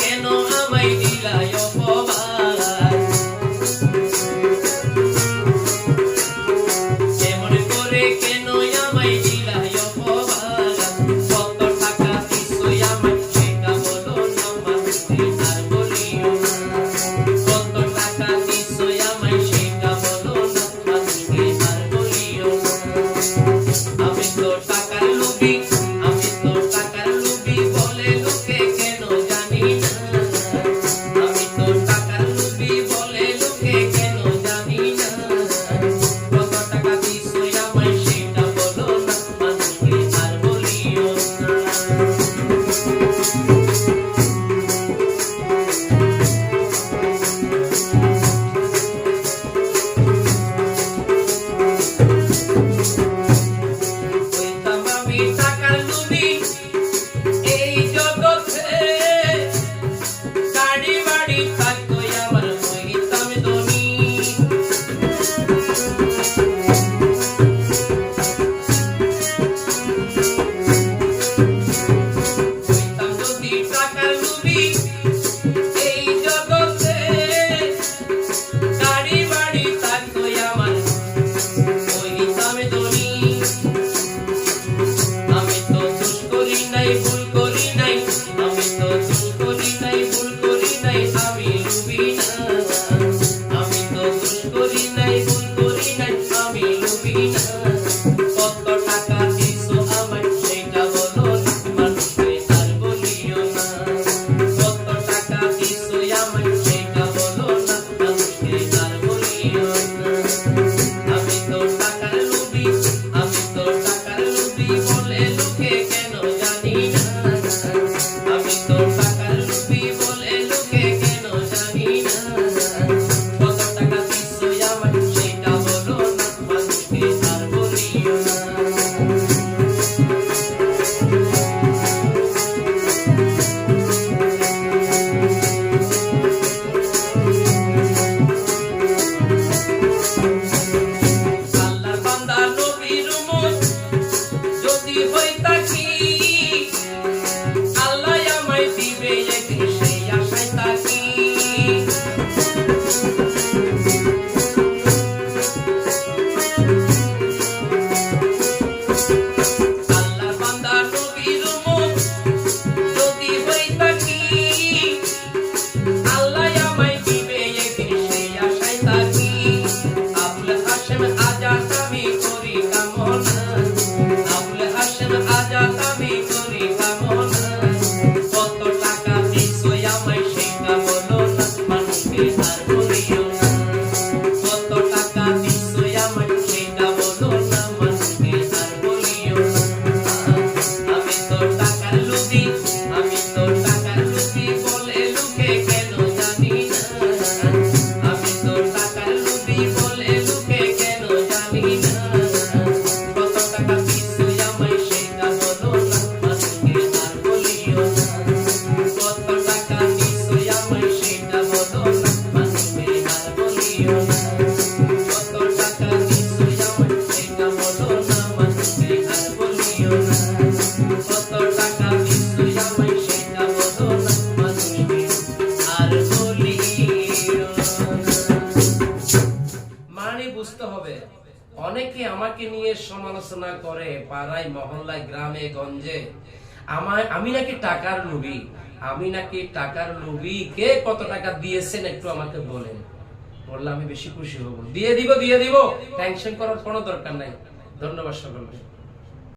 কেন আমায় দিলায় অপবাদ? করি নাই ভুল করি নাই আমি ডুবি না। irumos মানে অনেকে আমাকে নিয়ে সমালোচনা করে পাড়ায়, মহল্লায়, গ্রামে, গঞ্জে। আমি নাকি টাকার লোভী? আমি নাকি টাকার লোভী কে কত টাকা দিয়েছেন একটু আমাকে বলেন। বললে আমি বেশি খুশি হব। দিয়ে দিব দিয়ে দিব। টেনশন করার কোনো দরকার নাই। ধন্যবাদ সকলকে।